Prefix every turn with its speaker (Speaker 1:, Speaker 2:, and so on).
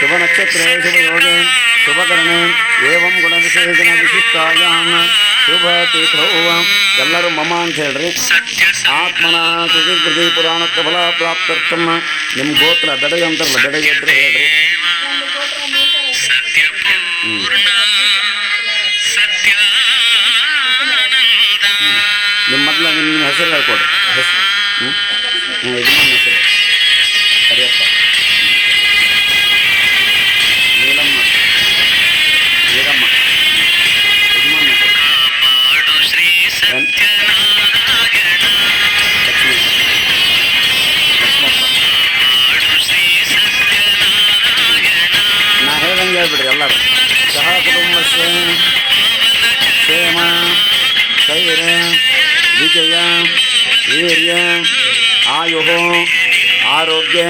Speaker 1: ಶುಭನಕ್ಷತ್ರೆ, ಶುಭಯೋಗೆ, ಶುಭಕರಣೆ, ಏವಂ ಗುಣವಿಶೇಷಣ ವಿಶಿಷ್ಟಾಯಾಮ್ ಶುಭ ತೀರ್ಥೌವ ಎಲ್ಲರೂ ಮಮ ಅಂತ ಹೇಳ್ರಿ. ಆತ್ಮನ ಸುಧಿ ಕೃತಿ ಪ್ರಬಲ ಫಲ ಪ್ರಾಪ್ತರ್ಥಂ ನಿಮ್ಮ ಗೋತ್ರ ಬೆಡಗ ಅಂತಾರಲ್ಲ ಬೆಡಗ ಹೇಳ್ರಿ. ನಿಮ್ಮ ಮೊದಲ ನಿಮ್ಮ ಹೆಸರು ಹೇಳ್ಕೊಡ್ರಿ. ಹೆಸರು. ಹ್ಞೂ ಹೇಳ್ಬಿಡ್ರಿ ಎಲ್ಲರೂ ಸಹ ಕುಟುಂಬಸ್ಯ ಕ್ಷೇಮ ಸ್ಥೈರ್ಯ ವಿಜಯ ವೀರ್ಯ ಆಯು ಆರೋಗ್ಯ